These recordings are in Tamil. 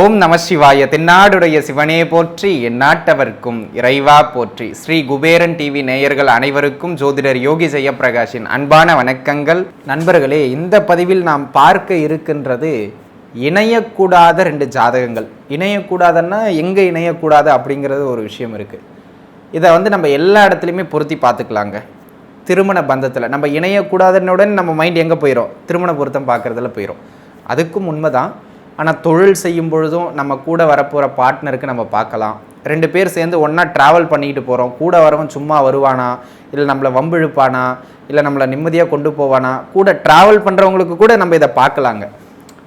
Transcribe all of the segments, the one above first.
ஓம் நம சிவாய. தென்னாடுடைய சிவனே போற்றி எந்நாட்டவர்க்கும் இறைவா போற்றி. ஸ்ரீ குபேரன் டிவி நேயர்கள் அனைவருக்கும் ஜோதிடர் யோகி ஜெயப்பிரகாஷின் அன்பான வணக்கங்கள். நண்பர்களே இந்த பதிவில் நாம் பார்க்க இருக்கின்றது இணையக்கூடாத ரெண்டு ஜாதகங்கள். இணையக்கூடாதுன்னா எங்கே இணையக்கூடாது அப்படிங்கிறது ஒரு விஷயம் இருக்குது இதை வந்து நம்ம எல்லா இடத்துலையுமே பொருத்தி பார்த்துக்கலாங்க. திருமண பந்தத்தில். நம்ம இணையக்கூடாதனுடன் நம்ம மைண்ட் எங்கே போயிடும் திருமண பொருத்தம் பார்க்குறதுல போயிடும் அதுக்கும் உண்மை தான் ஆனால் தொழில் செய்யும் பொழுதும் நம்ம கூட வரப்போகிற பார்ட்னருக்கு நம்ம பார்க்கலாம். ரெண்டு பேர் சேர்ந்து ஒன்றா ட்ராவல் பண்ணிக்கிட்டு போகிறோம் கூட வரவன் சும்மா வருவானா? இல்லை நம்மளை வம்பிழுப்பானா? இல்லை நம்மளை நிம்மதியாக கொண்டு போவானா? கூட ட்ராவல் பண்ணுறவங்களுக்கு கூட நம்ம இதை பார்க்கலாங்க.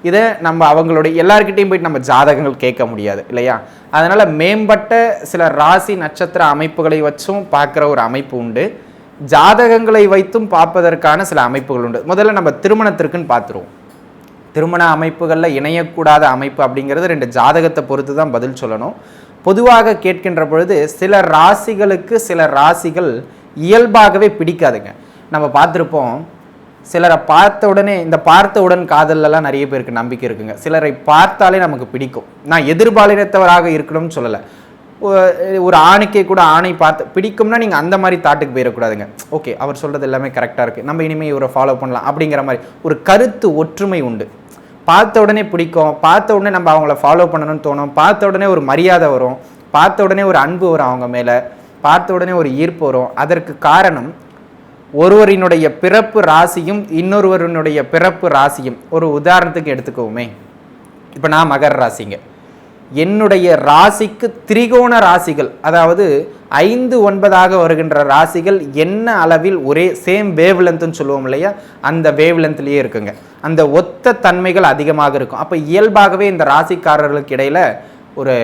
இதை நம்ம அவங்களுடைய எல்லாருக்கிட்டையும் போயிட்டு நம்ம ஜாதகங்கள் கேட்க முடியாது இல்லையா? அதனால் மேம்பட்ட சில ராசி நட்சத்திர அமைப்புகளை வச்சும் பார்க்குற ஒரு அமைப்பு உண்டு. ஜாதகங்களை வைத்தும் பார்ப்பதற்கான சில அமைப்புகள் உண்டு. முதல்ல நம்ம திருமணத்திற்குன்னு பார்த்துருவோம். திருமண அமைப்புகளில் இணையக்கூடாத அமைப்பு அப்படிங்கிறது ரெண்டு ஜாதகத்தை பொறுத்து தான் பதில் சொல்லணும். பொதுவாக கேட்கின்ற பொழுது சில ராசிகளுக்கு சில ராசிகள் இயல்பாகவே பிடிக்காதுங்க. நம்ம பார்த்துருப்போம் சிலரை பார்த்த உடனே இந்த பார்த்தவுடன் காதல்லலாம் நிறைய பேருக்கு நம்பிக்கை இருக்குங்க. சிலரை பார்த்தாலே நமக்கு பிடிக்கும். நான் எதிர்பாலினத்தவராக இருக்கணும்னு சொல்லலை. ஒரு ஆணுக்கே கூட ஆணை பார்த்து பிடிக்கும்னா நீங்கள் அந்த மாதிரி தாட்டுக்கு போயிடக்கூடாதுங்க ஓகே அவர் சொல்கிறது எல்லாமே கரெக்டாக இருக்குது நம்ம இனிமேல் இவரை ஃபாலோ பண்ணலாம் அப்படிங்கிற மாதிரி ஒரு கருத்து ஒற்றுமை உண்டு. பார்த்த உடனே பிடிக்கும். பார்த்த உடனே நம்ம அவங்கள ஃபாலோ பண்ணணும்னு தோணும். பார்த்த உடனே ஒரு மரியாதை வரும். பார்த்த உடனே ஒரு அன்பு வரும் அவங்க மேலே. பார்த்த உடனே ஒரு ஈர்ப்பு வரும். அதற்கு காரணம் ஒருவரினுடைய பிறப்பு ராசியும் இன்னொருவரினுடைய பிறப்பு ராசியும். ஒரு உதாரணத்துக்கு எடுத்துக்கோமே. இப்போ நான் மகர ராசிங்க. என்னுடைய ராசிக்கு திரிகோண ராசிகள் அதாவது ஐந்து ஒன்பதாக வருகின்ற ராசிகள் என்ன அளவில் ஒரே சேம் வேவ்லென்த்துன்னு சொல்லுவோம் இல்லையா? அந்த வேவ்லென்த்லேயே இருக்குங்க. அந்த ஒத்த தன்மைகள் அதிகமாக இருக்கும். அப்போ இயல்பாகவே இந்த ராசிக்காரர்களுக்கு இடையில் ஒரு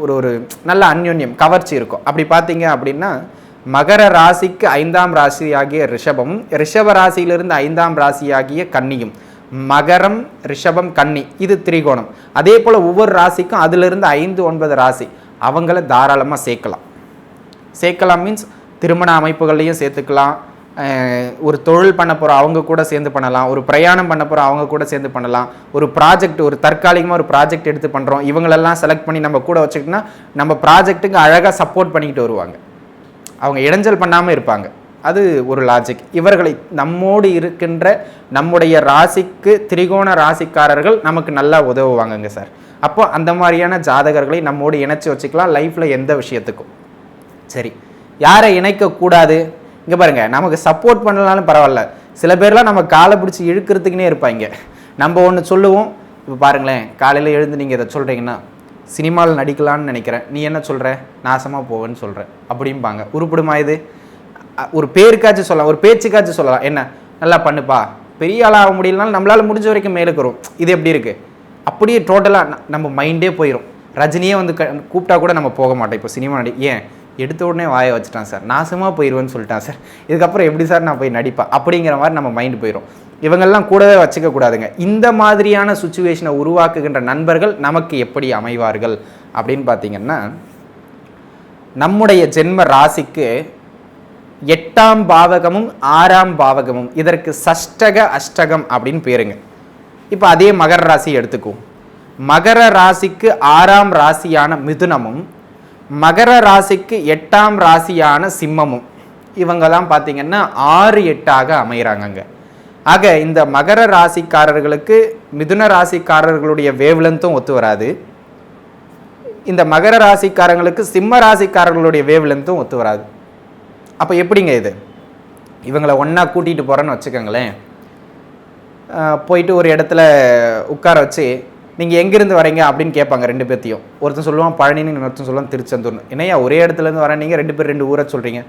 ஒரு ஒரு நல்ல அந்யோன்யம் கவர்ச்சி இருக்கும். அப்படி பார்த்தீங்க அப்படின்னா மகர ராசிக்கு ஐந்தாம் ராசியாகிய ரிஷபம் ரிஷப ராசியிலிருந்து ஐந்தாம் ராசியாகிய கன்னியும். மகரம் ரிஷபம் கன்னி. இது திரிகோணம். அதே போல் ஒவ்வொரு ராசிக்கும் அதிலிருந்து ஐந்து ஒன்பது ராசி. அவங்கள தாராளமாக சேர்க்கலாம். சேர்க்கலாம் மீன்ஸ் திருமண அமைப்புகள்லையும் சேர்த்துக்கலாம். ஒரு தொழில் பண்ண போகிற அவங்க கூட சேர்ந்து பண்ணலாம். ஒரு பிரயாணம் பண்ண போகிற அவங்க கூட சேர்ந்து பண்ணலாம். ஒரு ப்ராஜெக்ட் ஒரு தற்காலிகமாக ஒரு ப்ராஜெக்ட் எடுத்து பண்ணுறோம் இவங்களெல்லாம் செலக்ட் பண்ணி நம்ம கூட வச்சுக்கிட்டோம்னா நம்ம ப்ராஜெக்ட்டுக்கு அழகாக சப்போர்ட் பண்ணிக்கிட்டு வருவாங்க. அவங்க இடைஞ்சல் பண்ணாமல் இருப்பாங்க. அது ஒரு லாஜிக் இவர்களை நம்மோடு இருக்கின்ற நம்முடைய ராசிக்கு திரிகோண ராசிக்காரர்கள் நமக்கு நல்லா உதவுவாங்கங்க சார். அப்போ அந்த மாதிரியான ஜாதகர்களை நம்மோடு இணைச்சி வச்சுக்கலாம் லைஃப்பில் எந்த விஷயத்துக்கும். சரி. யாரை இணைக்கக்கூடாது இங்கே பாருங்க நமக்கு சப்போர்ட் பண்ணலாலும் பரவாயில்ல. சில பேர்லாம் நம்ம காலை பிடிச்சி இழுக்கிறதுக்குனே இருப்பாங்க. நம்ம ஒன்று சொல்லுவோம் இப்போ பாருங்களேன் காலையில் எழுந்து நீங்கள் இதை சொல்கிறீங்கன்னா சினிமாவில் நடிக்கலான்னு நினைக்கிறேன். நீ என்ன சொல்கிற நாசமாக போவேன்னு சொல்கிற அப்படிம்பாங்க. உருப்படுமா இது? ஒரு பேருக்காச்சும் சொல்லலாம் ஒரு பேச்சுக்காச்சும் சொல்லலாம். என்ன? நல்லா பண்ணுப்பா. பெரிய ஆளாக முடியலனாலும் நம்மளால் முடிஞ்ச வரைக்கும் மேலுக்கு வரும் இது எப்படி இருக்குது அப்படியே டோட்டலாக நம்ம மைண்டே போயிடும் ரஜினியே வந்து க கூப்பிட்டா கூட நம்ம போக மாட்டோம். இப்போ சினிமா நடி ஏன்? எடுத்த உடனே வாயை வச்சுட்டான் சார். நாசமாக போயிடுவேன்னு சொல்லிட்டான் சார். இதுக்கப்புறம் எப்படி சார் நான் போய் நடிப்பேன் அப்படிங்கிற மாதிரி நம்ம மைண்டு போயிடும் இவங்கெல்லாம் கூடவே வச்சுக்க கூடாதுங்க. இந்த மாதிரியான சுச்சுவேஷனை உருவாக்குகின்ற நண்பர்கள் நமக்கு எப்படி அமைவார்கள்? அப்படின்னு பார்த்தீங்கன்னா நம்முடைய ஜென்ம ராசிக்கு எட்டாம் பாவகமும் ஆறாம் பாவகமும். இதற்கு சஷ்டக அஷ்டகம் அப்படின்னு பேருங்க. இப்போ அதே மகர ராசி எடுத்துக்குவோம். மகர ராசிக்கு ஆறாம் ராசியான மிதுனமும் மகர ராசிக்கு எட்டாம் ராசியான சிம்மமும். இவங்கெல்லாம் பார்த்தீங்கன்னா ஆறு எட்டாக அமைகிறாங்கங்க ஆக இந்த மகர ராசிக்காரர்களுக்கு மிதுன ராசிக்காரர்களுடைய வேவ்லென்த்தும் ஒத்து வராது. இந்த மகர ராசிக்காரங்களுக்கு சிம்ம ராசிக்காரர்களுடைய வேவ்லென்த்தும் ஒத்து வராது. அப்போ எப்படிங்க இது? இவங்களை ஒன்றா கூட்டிகிட்டு போகிறேன்னு வச்சுக்கோங்களேன். போயிட்டு ஒரு இடத்துல உட்கார வச்சு நீங்கள் எங்கேருந்து வரீங்க? அப்படின்னு கேட்பாங்க ரெண்டு பேர்த்தையும். ஒருத்தன் சொல்லுவான் பழனின்னு இன்னொருத்தன் சொல்லுவான் திருச்செந்தூர்னு. என்னையா ஒரே இடத்துலேருந்து வரேன் நீங்கள் ரெண்டு பேர் ரெண்டு ஊரை சொல்கிறீங்க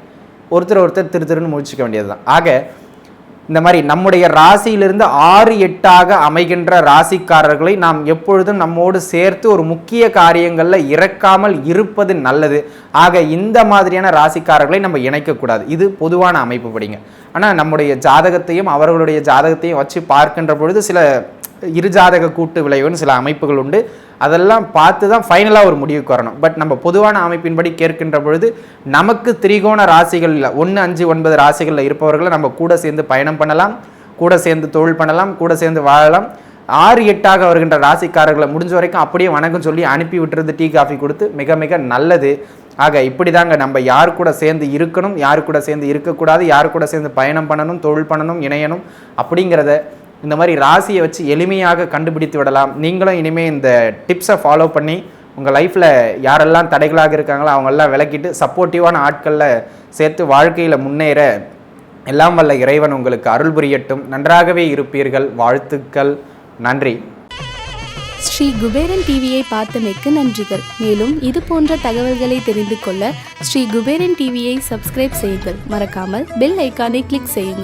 ஒருத்தர் ஒருத்தர் திரு திருன்னு முடிச்சுக்க வேண்டியது தான் ஆக இந்த மாதிரி நம்முடைய ராசியிலிருந்து ஆறு எட்டாக அமைகின்ற ராசிக்காரர்களை நாம் எப்பொழுதும் நம்மோடு சேர்த்து ஒரு முக்கிய காரியங்களில் இறக்காமல் இருப்பது நல்லது. ஆக இந்த மாதிரியான ராசிக்காரர்களை நம்ம இணைக்கக்கூடாது. இது பொதுவான அமைப்பு படிங்க. ஆனால் நம்முடைய ஜாதகத்தையும் அவர்களுடைய ஜாதகத்தையும் வச்சு பார்க்கின்ற பொழுது சில இரு ஜாதக கூட்டு விளைவுன்னு சில அமைப்புகள் உண்டு. அதெல்லாம் பார்த்து தான் ஃபைனலாக ஒரு முடிவுக்கு வரணும். பட் நம்ம பொதுவான அமைப்பின்படி கேட்கின்ற பொழுது நமக்கு திரிகோண ராசிகளில் ஒன்று அஞ்சு ஒன்பது ராசிகளில் இருப்பவர்களை நம்ம கூட சேர்ந்து பயணம் பண்ணலாம் கூட சேர்ந்து தொழில் பண்ணலாம் கூட சேர்ந்து வாழலாம். ஆறு எட்டாக வருகின்ற ராசிக்காரர்களை முடிஞ்ச வரைக்கும் அப்படியே வணக்கம் சொல்லி அனுப்பி விட்டுறது டீ காஃபி கொடுத்து மிக மிக நல்லது. ஆக இப்படி தாங்க நம்ம யார் கூட சேர்ந்து இருக்கணும் யார் கூட சேர்ந்து இருக்கக்கூடாது யார் கூட சேர்ந்து பயணம் பண்ணணும் தொழில் பண்ணணும் இணையணும் அப்படிங்கிறத இந்த மாதிரி ராசியை வச்சு எளிமையாக கண்டுபிடித்து விடலாம். நீங்களும் இனிமேல் இந்த டிப்ஸை ஃபாலோ பண்ணி உங்கள் லைஃப்பில் யாரெல்லாம் தடைகளாக இருக்காங்களோ அவங்கெல்லாம் விளக்கிட்டு சப்போர்ட்டிவான ஆட்களில் சேர்த்து வாழ்க்கையில் முன்னேற எல்லாம் வல்ல இறைவன் உங்களுக்கு அருள் புரியட்டும். நன்றாகவே இருப்பீர்கள். வாழ்த்துக்கள். நன்றி. ஸ்ரீ குபேரன் டிவியை பார்த்தமைக்கு நன்றிகள். மேலும் இது போன்ற தகவல்களை தெரிந்து கொள்ள ஸ்ரீ குபேரன் டிவியை சப்ஸ்கிரைப் செய்யுங்கள். மறக்காமல் பெல் ஐக்கானை கிளிக் செய்யுங்கள்.